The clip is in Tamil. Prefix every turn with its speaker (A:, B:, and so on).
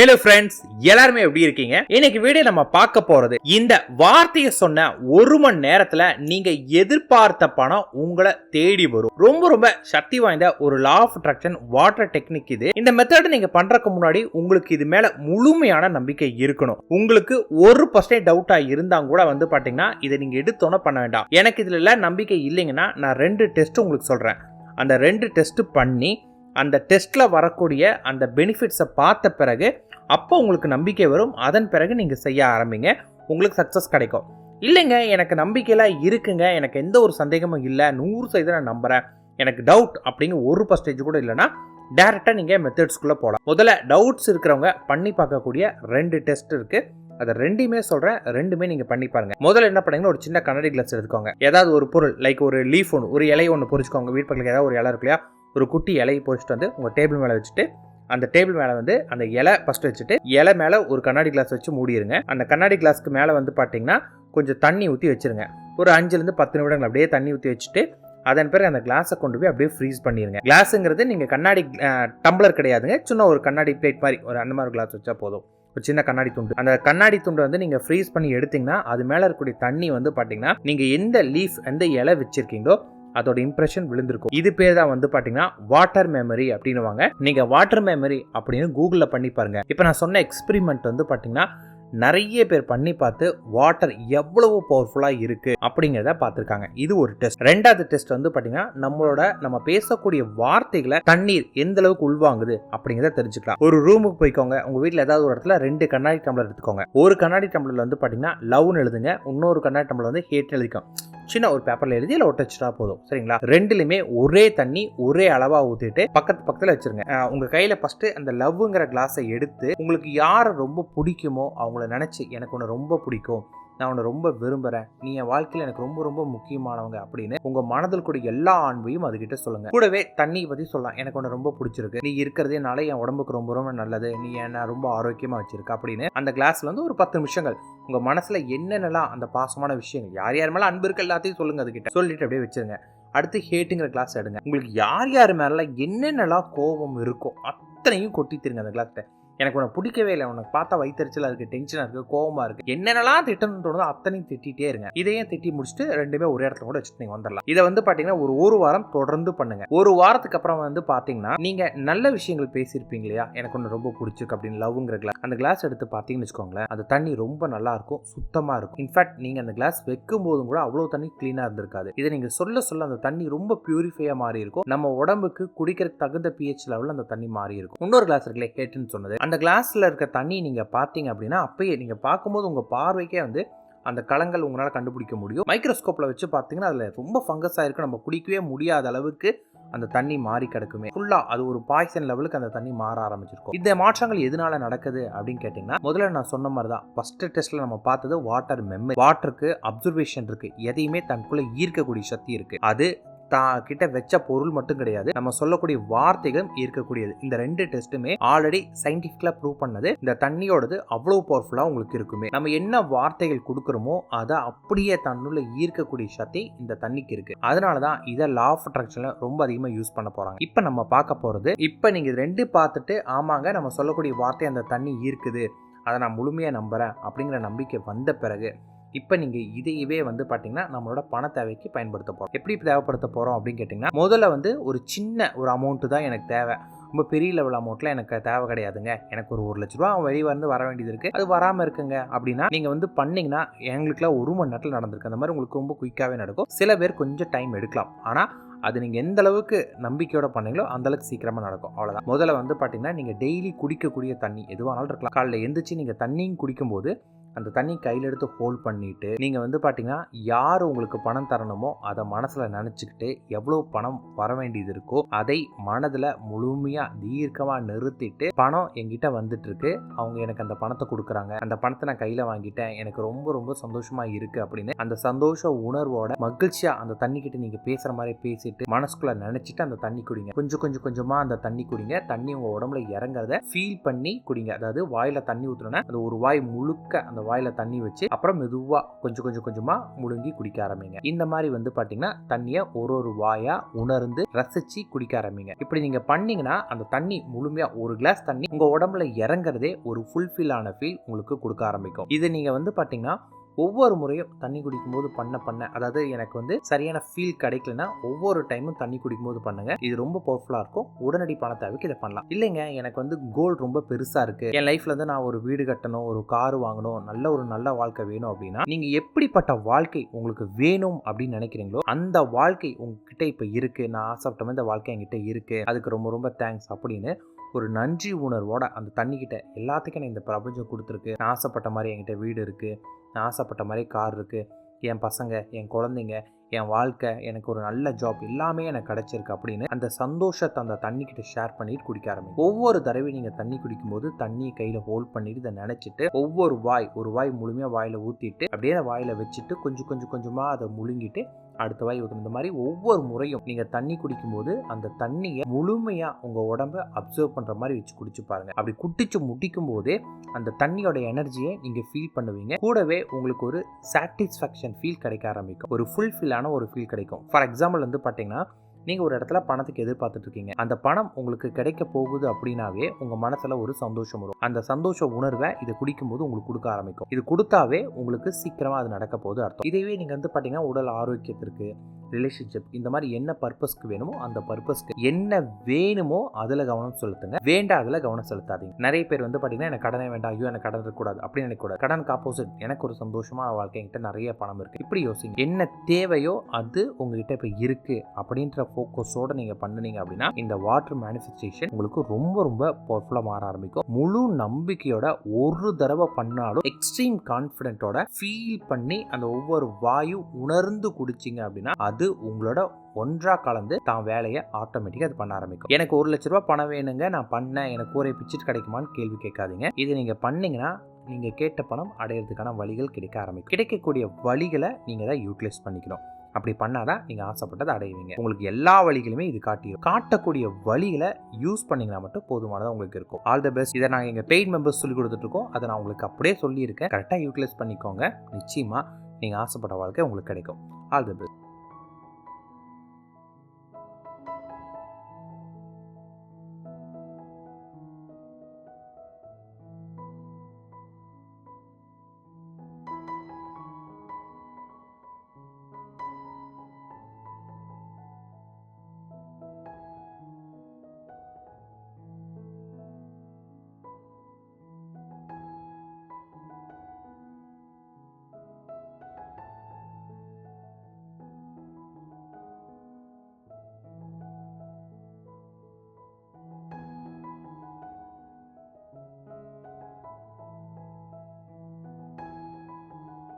A: ஹலோ ஃப்ரெண்ட்ஸ் எல்லாருமே எப்படி இருக்கீங்க? இன்னைக்கு வீடியோ நம்ம பார்க்க போறது இந்த வார்த்தையை சொன்ன ஒரு மணி நேரத்துல நீங்க எதிர்பார்த்த பணம் உங்களை தேடி வரும். ரொம்ப ரொம்ப சக்தி வாய்ந்த ஒரு law of attraction water technique இது. இந்த மெத்தட் நீங்க பண்றதுக்கு முன்னாடி உங்களுக்கு இது மேல முழுமையான நம்பிக்கை இருக்கணும். உங்களுக்கு ஒரு பர்சன்டேஜ் டவுட்டா இருந்தா கூட வந்து பாத்தீங்கன்னா இதை நீங்க எடுத்தோன்னே பண்ண வேண்டாம். எனக்கு இதுல எல்லாம் நம்பிக்கை இல்லைங்கன்னா நான் ரெண்டு டெஸ்ட் உங்களுக்கு சொல்றேன். அந்த ரெண்டு டெஸ்ட் பண்ணி அந்த டெஸ்ட்டில் வரக்கூடிய அந்த பெனிஃபிட்ஸை பார்த்த பிறகு அப்போ உங்களுக்கு நம்பிக்கை வரும். அதன் பிறகு நீங்கள் செய்ய ஆரம்பிங்க. உங்களுக்கு சக்ஸஸ் கிடைக்கும். இல்லைங்க எனக்கு நம்பிக்கையெல்லாம் இருக்குங்க. எனக்கு எந்த ஒரு சந்தேகமும் இல்லை. நூறு சதவீதம் நான் நம்புகிறேன் எனக்கு டவுட் அப்படிங்க ஒரு பர்சன்டேஜ் கூட இல்லைன்னா டேரெக்டாக நீங்கள் மெத்தட்ஸ்குள்ளே போகலாம் முதல்ல டவுட்ஸ் இருக்கிறவங்க பண்ணி பார்க்கக்கூடிய ரெண்டு டெஸ்ட் இருக்குது அதை ரெண்டுமே சொல்கிறேன் ரெண்டுமே நீங்கள் பண்ணி பாருங்க. முதல்ல என்ன பண்ணீங்கன்னா ஒரு சின்ன கண்ணாடி கிளாஸ் எடுத்துக்கோங்க. ஏதாவது ஒரு பொருள் லைக் ஒரு லீஃப் ஒன்று ஒரு இலையை ஒன்று பொறிச்சுக்கோங்க. வீட்டு பக்கத்தில் ஏதாவது ஒரு இலை இருக்கு இல்லையா? ஒரு குட்டி இலையை பொறிச்சிட்டு வந்து உங்கள் டேபிள் மேலே வச்சுட்டு அந்த டேபிள் மேலே வந்து அந்த இலை ஃபஸ்ட்டு வச்சுட்டு இலை மேலே ஒரு கண்ணாடி கிளாஸ் வச்சு மூடிடுங்க அந்த கண்ணாடி கிளாஸ்க்கு மேலே வந்து பார்த்தீங்கன்னா கொஞ்சம் தண்ணி ஊற்றி வச்சிருங்க. ஒரு அஞ்சுலேருந்து பத்து நிமிடங்கள் அப்படியே தண்ணி ஊற்றி வச்சுட்டு அதன் பிறகு அந்த கிளாஸை கொண்டு போய் அப்படியே ஃப்ரீஸ் பண்ணிடுங்க கிளாஸுங்கிறது நீங்கள் கண்ணாடி டம்ளர் கிடையாதுங்க. சின்ன ஒரு கண்ணாடி பிளேட் மாதிரி ஒரு அந்த மாதிரி கிளாஸ் வச்சா போதும். ஒரு சின்ன கண்ணாடி துண்டு. அந்த கண்ணாடி துண்டு வந்து நீங்கள் ஃப்ரீஸ் பண்ணி எடுத்தீங்கன்னா அது மேலே இருக்கக்கூடிய தண்ணி வந்து பார்த்தீங்கன்னா நீங்கள் எந்த லீஃப் எந்த இலை வச்சிருக்கீங்களோ அதோட இம்ப்ரெஷன் விழுந்திருக்கும். இது பேர் தான் வந்து பார்த்தீங்கன்னா வாட்டர் மெமரி அப்படின்னுவாங்க. நீங்கள் வாட்டர் மெமரி அப்படின்னு கூகுளில் பண்ணி பாருங்க. இப்போ நான் சொன்ன எக்ஸ்பெரிமெண்ட் வந்து பார்த்தீங்கன்னா நிறைய பேர் பண்ணி பார்த்து வாட்டர் எவ்வளவு பவர்ஃபுல்லாக இருக்கு அப்படிங்கிறத பார்த்துருக்காங்க. இது ஒரு டெஸ்ட் ரெண்டாவது டெஸ்ட் வந்து பார்த்தீங்கன்னா நம்மளோட நம்ம பேசக்கூடிய வார்த்தைகளை தண்ணீர் எந்த அளவுக்கு உள்வாங்குது அப்படிங்கிறத தெரிஞ்சுக்கலாம். ஒரு ரூமுக்கு போய்க்கோங்க. உங்க வீட்டில் ஏதாவது ஒரு இடத்துல ரெண்டு கண்ணாடி டம்ளர் எடுத்துக்கோங்க. ஒரு கண்ணாடி டம்ளர்ல வந்து பார்த்தீங்கன்னா லவ்னு எழுதுங்க. இன்னொரு கண்ணாடி டம்ளர் வந்து ஹேட்னு எழுதிக்கும் சின்ன ஒரு பேப்பர்ல எழுதி இல்லை ஒட்டச்சுட்டா போதும். சரிங்களா? ரெண்டுலையுமே ஒரே தண்ணி ஒரே அளவா ஊத்திட்டு பக்கத்து பக்கத்துல வச்சிருங்க. உங்க கையில ஃபர்ஸ்ட் அந்த லவ்ங்கிற கிளாஸை எடுத்து உங்களுக்கு யாரை ரொம்ப பிடிக்குமோ அவங்கள நினைச்சு எனக்கு ஒன்று ரொம்ப பிடிக்கும். நான் உன்னை ரொம்ப விரும்புறேன். நீ என் வாழ்க்கையில் எனக்கு ரொம்ப ரொம்ப முக்கியமானவங்க அப்படின்னு உங்க மனதில் கூட எல்லா ஆண்மையும் அதுகிட்ட சொல்லுங்க. கூடவே தண்ணியை பத்தி சொல்லலாம். எனக்கு உன்னை ரொம்ப பிடிச்சிருக்கு. நீ இருக்கிறதுனால என் உடம்புக்கு ரொம்ப ரொம்ப நல்லது. நீ என்ன ரொம்ப ஆரோக்கியமா வச்சிருக்க அப்படின்னு அந்த கிளாஸ்ல வந்து ஒரு பத்து நிமிஷங்கள். உங்க மனசுல என்னென்னலாம் அந்த பாசமான விஷயங்கள்? யார் யார் மேலே அன்பு இருக்க எல்லாத்தையும் சொல்லுங்க அதுகிட்ட. சொல்லிட்டு அப்படியே வச்சிருங்க. அடுத்து ஹேட்டுங்கிற கிளாஸ் எடுங்க. உங்களுக்கு யார் யார் மேலே என்னென்னலாம் கோபம் இருக்கோ அத்தனையும் கொட்டி திருங்க அந்த கிளாஸ்கிட்ட எனக்கு உனக்கு பிடிக்கவே இல்லை. உனக்கு பார்த்தா வைத்தறிச்சலாக இருக்குது டென்ஷனாக இருக்குது கோவமாக இருக்குது என்னென்னலாம் திட்டணும்னு தோணுதோ அத்தனையும் திட்டிகிட்டே இருங்க. இதையும் திட்டி முடிச்சுட்டு ரெண்டுமே ஒரு இடத்துல கூட வச்சுட்டு நீங்கள் வந்துடலாம் இதை வந்து பார்த்தீங்கன்னா ஒரு ஒரு வாரம் தொடர்ந்து பண்ணுங்க. ஒரு வாரத்துக்கு அப்புறம் வந்து பார்த்தீங்கன்னா நீங்கள் நல்ல விஷயங்கள் பேசியிருப்பீங்க இல்லையா? எனக்கு ஒன்று ரொம்ப பிடிச்சிருக்கு அப்படின்னு லவ்ங்கிற கிளாஸ் அந்த கிளாஸ் எடுத்து பார்த்தீங்கன்னு வச்சுக்கோங்களேன் அந்த தண்ணி ரொம்ப நல்லா இருக்கும் சுத்தமாக இருக்கும். இன்ஃபேக்ட் நீங்கள் அந்த கிளாஸ் வைக்கும் போதும் கூட அவ்வளோ தண்ணி க்ளீனாக இருந்திருக்காது. இதை நீங்கள் சொல்ல சொல்ல அந்த தண்ணி ரொம்ப பியூரிஃபையாக மாறி இருக்கும் நம்ம உடம்புக்கு குடிக்கிற தகுந்த பிஹெச் லெவலில் அந்த தண்ணி மாறி இருக்கும் இன்னொரு கிளாஸ் இருக்குல்ல கேட்டுன்னு சொன்னது. அந்த கிளாஸில் இருக்க தண்ணி நீங்கள் பார்த்தீங்க அப்படின்னா அப்பயே நீங்கள் பார்க்கும்போது உங்கள் பார்வைக்கே வந்து அந்த களங்கள் உங்களால் கண்டுபிடிக்க முடியும். மைக்ரோஸ்கோப்பில் வச்சு பார்த்தீங்கன்னா அதில் ரொம்ப ஃபங்கஸ் ஆகிருக்கு நம்ம குடிக்கவே முடியாத அளவுக்கு அந்த தண்ணி மாறி கிடக்குமே. ஃபுல்லாக அது ஒரு பாய்சன் லெவலுக்கு அந்த தண்ணி மாற ஆரம்பிச்சிருக்கும். இந்த மாற்றங்கள் எதனால நடக்குது அப்படின்னு கேட்டிங்கன்னா முதல்ல நான் சொன்ன மாதிரி தான் ஃபஸ்ட்டு டெஸ்ட்டில் நம்ம பார்த்தது வாட்டர் மெமரி வாட்டருக்கு அப்சர்வேஷன் இருக்குது எதையுமே தனக்குள்ளே ஈர்க்கக்கூடிய சக்தி இருக்குது அது தான் கிட்ட வச்ச பொருள் மட்டும் கிடையாது. நம்ம சொல்லக்கூடிய வார்த்தைகளும் ஈர்க்கக்கூடியது இந்த ரெண்டு டெஸ்ட்டுமே ஆல்ரெடி சயின்டிஃபிக்கலா ப்ரூவ் பண்ணது. இந்த தண்ணியோடது அவ்வளவு பவர்ஃபுல்லா உங்களுக்கு இருக்குமே. நம்ம என்ன வார்த்தைகள் கொடுக்குறோமோ அதை அப்படியே தன்னுள்ள ஈர்க்கக்கூடிய சக்தி இந்த தண்ணிக்கு இருக்கு. அதனாலதான் இதை லா ஆஃப் அட்ராக்ஷன்ல ரொம்ப அதிகமா யூஸ் பண்ண போறாங்க. இப்போ நம்ம பார்க்க போறது இப்போ நீங்க இது ரெண்டு பார்த்துட்டு ஆமாங்க நம்ம சொல்லக்கூடிய வார்த்தை அந்த தண்ணி ஈர்க்குது. அதை நான் முழுமையாக நம்புறேன் அப்படிங்கிற நம்பிக்கை வந்த பிறகு இப்போ நீங்கள் இதையவே வந்து பார்த்தீங்கன்னா நம்மளோட பண தேவைக்கு பயன்படுத்த போகிறோம் எப்படி தேவைப்படுத்த போகிறோம் அப்படின்னு கேட்டிங்கன்னா முதல்ல வந்து ஒரு சின்ன ஒரு அமௌண்ட்டு தான் எனக்கு தேவை. ரொம்ப பெரிய லெவல் அமௌண்ட்டில் எனக்கு தேவை கிடையாதுங்க. எனக்கு ஒரு ஒரு லட்ச ரூபா வெளியே வந்து வர வேண்டியது இருக்குது அது வராமல் இருக்குங்க. அப்படின்னா நீங்கள் வந்து பண்ணிங்கன்னா எங்களுக்குலாம் ஒரு மணி நேரத்தில் நடந்திருக்கு. அந்த மாதிரி உங்களுக்கு ரொம்ப குயிக்காகவே நடக்கும். சில பேர் கொஞ்சம் டைம் எடுக்கலாம். ஆனால் அது நீங்கள் எந்த அளவுக்கு நம்பிக்கையோட பண்ணீங்களோ அந்த அளவுக்கு சீக்கிரமாக நடக்கும். அவ்வளோதான் முதல்ல வந்து பார்த்தீங்கன்னா நீங்கள் டெய்லி குடிக்கக்கூடிய தண்ணி எதுவானாலும் இருக்கலாம். காலையில் எந்திரிச்சு நீங்கள் தண்ணியும் குடிக்கும்போது அந்த தண்ணி கையில் எடுத்து ஹோல்ட் பண்ணிட்டு நீங்கள் வந்து பார்த்தீங்கன்னா யார் உங்களுக்கு பணம் தரணுமோ அதை மனசில் நினச்சிக்கிட்டு எவ்வளோ பணம் வர வேண்டியது இருக்கோ அதை மனதில் முழுமையாக தீர்க்கமாக நிறுத்திட்டு பணம் என்கிட்ட வந்துட்டுருக்கு. அவங்க எனக்கு அந்த பணத்தை கொடுக்குறாங்க. அந்த பணத்தை நான் கையில் வாங்கிட்டேன். எனக்கு ரொம்ப ரொம்ப சந்தோஷமாக இருக்குது அப்படின்னு அந்த சந்தோஷ உணர்வோட மகிழ்ச்சியாக அந்த தண்ணிக்கிட்ட நீங்கள் பேசுகிற மாதிரி பேசிட்டு மனசுக்குள்ள நினச்சிட்டு அந்த தண்ணி குடிங்க. கொஞ்சம் கொஞ்சம் கொஞ்சமாக அந்த தண்ணி குடிங்க. தண்ணி உங்கள் உடம்புல இறங்குறத ஃபீல் பண்ணி குடிங்க. அதாவது வாயில் தண்ணி ஊத்துறோன்னா அது ஒரு வாய் முழுக்க அந்த அந்த தண்ணி வச்சு அப்புறம் மெதுவாக கொஞ்சம் கொஞ்சம் கொஞ்சமாக முழுங்கி குடிக்க ஆரம்பிங்க. இந்த மாதிரி வந்து பார்த்தீங்கன்னா தண்ணியை ஒரு ஒரு வாயாக உணர்ந்து ரசிச்சு குடிக்க ஆரம்பிங்க. இப்படி நீங்கள் பண்ணீங்கன்னா அந்த தண்ணி முழுமையாக ஒரு கிளாஸ் தண்ணி உங்கள் உடம்புல இறங்குறதே ஒரு ஃபுல்ஃபில் ஆன ஃபீல் உங்களுக்கு கொடுக்க ஆரம்பிக்கும். இது நீங்கள் வந்து பார்த்தீங்கன்னா ஒவ்வொரு முறையும் தண்ணி குடிக்கும்போது பண்ண பண்ண. அதாவது எனக்கு வந்து சரியான ஃபீல் கிடைக்கலனா ஒவ்வொரு டைமும் தண்ணி குடிக்கும்போது பண்ணுங்க. இது ரொம்ப பவர்ஃபுல்லாக இருக்கும். உடனடி பண தேவைக்கு இதை பண்ணலாம். இல்லைங்க எனக்கு வந்து கோல் ரொம்ப பெருசாக இருக்குது என் லைஃப்ல வந்து நான் ஒரு வீடு கட்டணும் ஒரு கார் வாங்கணும் நல்ல ஒரு நல்ல வாழ்க்கை வேணும் அப்படின்னா நீங்கள் எப்படிப்பட்ட வாழ்க்கை உங்களுக்கு வேணும் அப்படின்னு நினைக்கிறீங்களோ அந்த வாழ்க்கை உங்ககிட்ட இப்போ இருக்குது நான் ஆசைப்பட்ட மாதிரி இந்த வாழ்க்கை என்கிட்ட இருக்குது அதுக்கு ரொம்ப ரொம்ப தேங்க்ஸ் அப்படின்னு ஒரு நன்றி உணர்வோட அந்த தண்ணிக்கிட்ட எல்லாத்துக்கும் நான் இந்த பிரபஞ்சம் கொடுத்துருக்கு. நான் ஆசைப்பட்ட மாதிரி என்கிட்ட வீடு இருக்குது நான் ஆசைப்பட்ட மாதிரி கார் இருக்குது என் பசங்க என் குழந்தைங்க என் வாழ்க்கை எனக்கு ஒரு நல்ல ஜாப் எல்லாமே எனக்கு கிடைச்சிருக்கு அப்படின்னு அந்த சந்தோஷத்தை அந்த தண்ணி கிட்ட ஷேர் பண்ணிட்டு குடிக்க ஆரம்பிங்க. ஒவ்வொரு தடவை நீங்கள் தண்ணி குடிக்கும்போது தண்ணியை கையில் ஹோல்ட் பண்ணிட்டு இதை நினச்சிட்டு ஒவ்வொரு வாய் ஒரு வாய் முழுமையாக வாயில் ஊற்றிட்டு அப்படியே வாயில் வச்சுட்டு கொஞ்சம் கொஞ்சம் கொஞ்சமாக அதை முழுங்கிட்டு அடுத்த வாய் ஊற்றணும் இந்த மாதிரி ஒவ்வொரு முறையும் நீங்கள் தண்ணி குடிக்கும்போது அந்த தண்ணியை முழுமையாக உங்கள் உடம்ப அப்சர்வ் பண்ணுற மாதிரி வச்சு குடிச்சு பாருங்க. அப்படி குடிச்சு முடிக்கும் போதே அந்த தண்ணியோட எனர்ஜியை நீங்கள் ஃபீல் பண்ணுவீங்க. கூடவே உங்களுக்கு ஒரு சாட்டிஸ்ஃபேக்ஷன் ஃபீல் கிடைக்க ஆரம்பிக்கும். ஒரு ஃபுல்ஃபில்லான ஒரு ஃபீல் கிடைக்கும். ஃபார் எக்ஸாம்பிள் வந்து பார்த்தீங்கன்னா நீங்கள் ஒரு இடத்துல பணத்துக்கு எதிர்பார்த்துட்ருக்கீங்க. அந்த பணம் உங்களுக்கு கிடைக்க போகுது அப்படின்னாவே உங்கள் மனசில் ஒரு சந்தோஷம் வரும். அந்த சந்தோஷ உணர்வை இதை குடிக்கும்போது உங்களுக்கு கொடுக்க ஆரம்பிக்கும். இது கொடுத்தாவே உங்களுக்கு சீக்கிரமாக அது நடக்க போகுது அர்த்தம். இதுவே நீங்கள் வந்து பார்த்தீங்கன்னா உடல் ஆரோக்கியத்திற்கு ரிலேஷன்ஷிப் இந்த மாதிரி என்ன பர்பஸ்க்கு வேணுமோ அந்த பர்பஸ்க்கு என்ன வேணுமோ அதில் கவனம் செலுத்துங்க. வேண்டாம் அதில் கவனம் செலுத்தாதீங்க. நிறைய பேர் வந்து பார்த்தீங்கன்னா எனக்கு கடனே வேண்டாம். ஐயோ எனக்கு கடன் இருக்கக்கூடாது. அப்படின்னு நினைக்கக்கூடாது. கடனுக்கு ஆப்போசிட் எனக்கு ஒரு சந்தோஷமான வாழ்க்கை என்கிட்ட நிறைய பணம் இருக்குது இப்படி யோசிங்க. என்ன தேவையோ அது உங்ககிட்ட இப்போ இருக்குது அப்படின்ற ஃபோக்கஸோட நீங்கள் பண்ணுனீங்க அப்படின்னா இந்த வாட்டர் மேனிஃபெஸ்டேஷன் உங்களுக்கு ரொம்ப ரொம்ப பவர்ஃபுல்லாக மாற ஆரம்பிக்கும். முழு நம்பிக்கையோட ஒரு தடவை பண்ணாலும் எக்ஸ்ட்ரீம் கான்ஃபிடென்ட்டோட ஃபீல் பண்ணி அந்த ஒவ்வொரு வாயு உணர்ந்து குடிச்சிங்க அப்படின்னா அது அது உங்களோட ஒன்றா கலந்து தான் வேலையை ஆட்டோமேட்டிக்காக அது பண்ண ஆரம்பிக்கும். எனக்கு ஒரு லட்ச ரூபா பணம் வேணுங்க நான் பண்ணேன் எனக்கு கூரை பிச்சுட்டு கிடைக்குமான்னு கேள்வி கேட்காதீங்க. இது நீங்கள் பண்ணீங்கன்னா நீங்கள் கேட்ட பணம் அடையிறதுக்கான வழிகள் கிடைக்க ஆரம்பிக்கும். கிடைக்கக்கூடிய வழிகளை நீங்கள் தான் யூட்டிலைஸ் பண்ணிக்கணும். அப்படி பண்ணாதான் நீங்கள் ஆசைப்பட்டதை அடைவீங்க. உங்களுக்கு எல்லா வழிகளுமே இது காட்டிடும் காட்டக்கூடிய வழிகளை யூஸ் பண்ணீங்கன்னா மட்டும் போதுமானதாக உங்களுக்கு இருக்கும். ஆல் த பெஸ்ட் இதை நாங்கள் எங்கள் பெய்ட் மெம்பர்ஸ் சொல்லி கொடுத்துட்ருக்கோம். அதை நான் உங்களுக்கு அப்படியே சொல்லியிருக்கேன். கரெக்டாக யூட்டிலைஸ் பண்ணிக்கோங்க. நிச்சயமாக நீங்கள் ஆசைப்பட்ட வாழ்க்கை உங்களுக்கு கிடைக்கும். All the best